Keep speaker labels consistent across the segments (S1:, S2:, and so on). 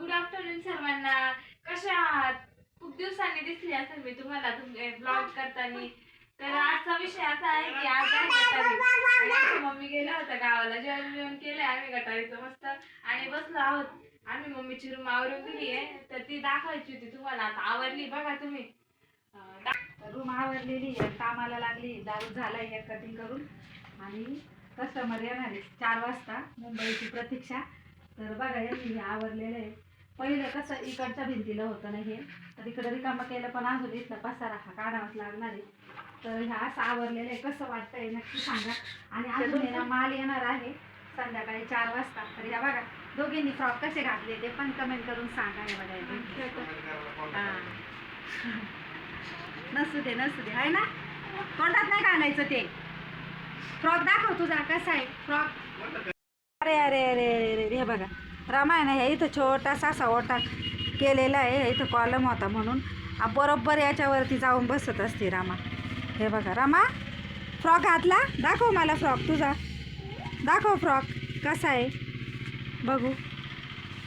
S1: Good afternoon सर्वांना. कशा आहात? खूप दिवसांनी दिसली असेल मी तुम्हाला ब्लॉग करताना. तर आजचा विषय असा आहे की आज आहे गटारी. आणि मम्मी गेला होता गावाला. जेवण जेवण केलंय आम्ही गटारीचं मस्त. आणि बसलो आहोत. आम्ही मम्मीची रूम आवरून दिली आहे. तर ती दाखवायची होती तुम्हाला. आता आवडली बघा तुम्ही.
S2: रूम आवरलेली आहे. कामाला लागली. दारू झाला हे कटिंग करून. आणि कस्टमर येणार आहे. चार वाजता मुंबईची प्रतीक्षा. तर बघा यांनी आवरलेलं आहे. पहिलं कसं इकडच्या भिंतीला होतं ना हे तर इकडं रिकामं केलं पण अजून इथला पसारा हा काढावाच लागणार आहे. तर ह्या असं आवरलेलं आहे कसं वाटतंय नक्की सांगा. आणि अजून ना माल येणार आहे संध्याकाळी चार वाजता. तर ह्या बघा दोघींनी फ्रॉक कसे घातले ते पण कमेंट करून सांगा हे बघा. नसू दे नसू दे. आहे ना? तोंडात नाही घालायचं ते. फ्रॉक दाखव तुझा कसा आहे. फ्रॉक अरे अरे अरे अरे अरे हे बघा. रामायण हे इथं छोटासा असा ओटा केलेला आहे इथं कॉलम होता म्हणून. बरोबर याच्यावरती जाऊन बसत असते रामा. हे बघा रामा फ्रॉक घातला? दाखव मला फ्रॉक तुझा. दाखव फ्रॉक कसा आहे? बघू.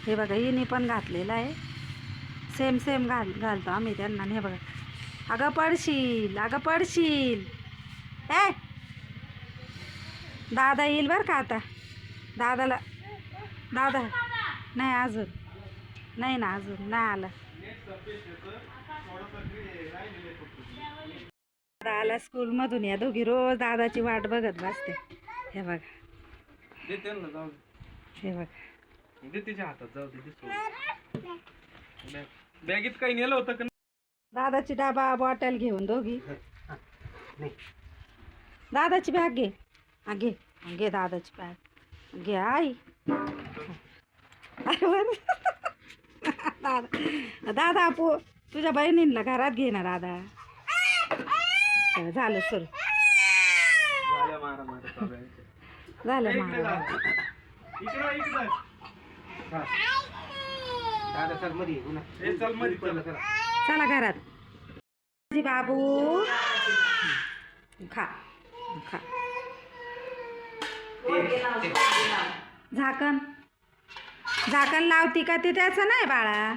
S2: हे बघा हिने पण घातलेला आहे. सेम सेम घाल घालतो आम्ही त्यांना. हे बघा. अगं पडशील अगं पडशील. ए! दादा येईल बरं का आता? दादाला दादा. नाही अजून. नाही ना अजून. नाही आला. दादा आला स्कूलमधून. या दोघी रोज दादाची वाट बघत बसते. हे बघा. हे बघा.
S3: दे तिच्या हातात जाऊ दे दे सोडून. बॅग- बॅगेत काही नेलं होतं का?
S2: दादाची डबा बॉटल घेऊन दोघी. दादाची बॅग घे. घे. घे दादाची बॅग. घे आई. दादा दादा पो तुझ्या बहिणींना घरात घे ना दादा. झालं सुरू. झालं
S4: चलमध्ये ये, पुन्हा.
S3: चलमध्ये चल. चला.
S2: घरात. जी बाबू. खा खा. झाकण. झाकण लावती का ते त्याचं नाही बाळा?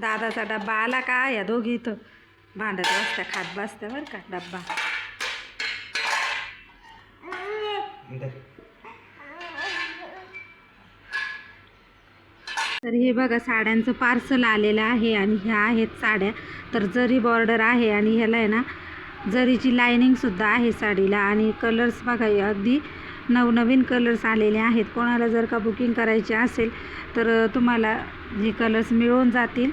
S2: दादाचा डब्बा आला का? या दोघी इथं भांडत बसत्या खात बसत्या बरं का डब्बा. तर हे बघा साड्यांचं पार्सल आलेलं आहे आणि ह्या आहेत साड्या. तर जरी बॉर्डर आहे आणि ह्याला आहे ना जरीची लायनिंगसुद्धा आहे साडीला. आणि कलर्स बघा अगदी नवनवीन कलर्स आलेले आहेत. कोणाला जर का बुकिंग करायची असेल तर तुम्हाला हे कलर्स मिळून जातील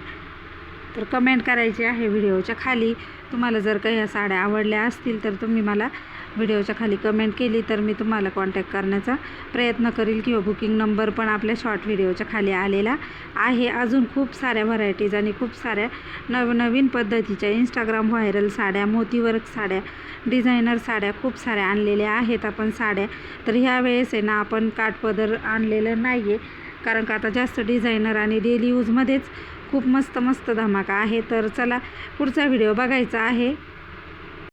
S2: तर कमेंट करायची आहे व्हिडिओच्या खाली. तुम्हाला जर का ह्या साड्या आवडल्या असतील तर तुम्ही मला व्हिडिओच्या खाली कमेंट केली तर मी तुम्हाला कॉन्टॅक्ट करण्याचा प्रयत्न करील किंवा बुकिंग नंबर पण आपल्या शॉर्ट व्हिडिओच्या खाली आलेला आहे. अजून खूप साऱ्या व्हरायटीज आणि खूप साऱ्या नवनवीन पद्धतीच्या इंस्टाग्राम व्हायरल साड्या मोतीवर्क साड्या डिझायनर साड्या खूप साऱ्या आणलेल्या आहेत. आपण साड्या तर ह्या वेळेस आहे ना आपण काठपदर आणलेलं नाही आहे कारण का आता जास्त डिझायनर आणि डेली यूजमध्येच खूप मस्त मस्त धमाका आहे. तर चला पुढचा व्हिडिओ बघायचा आहे.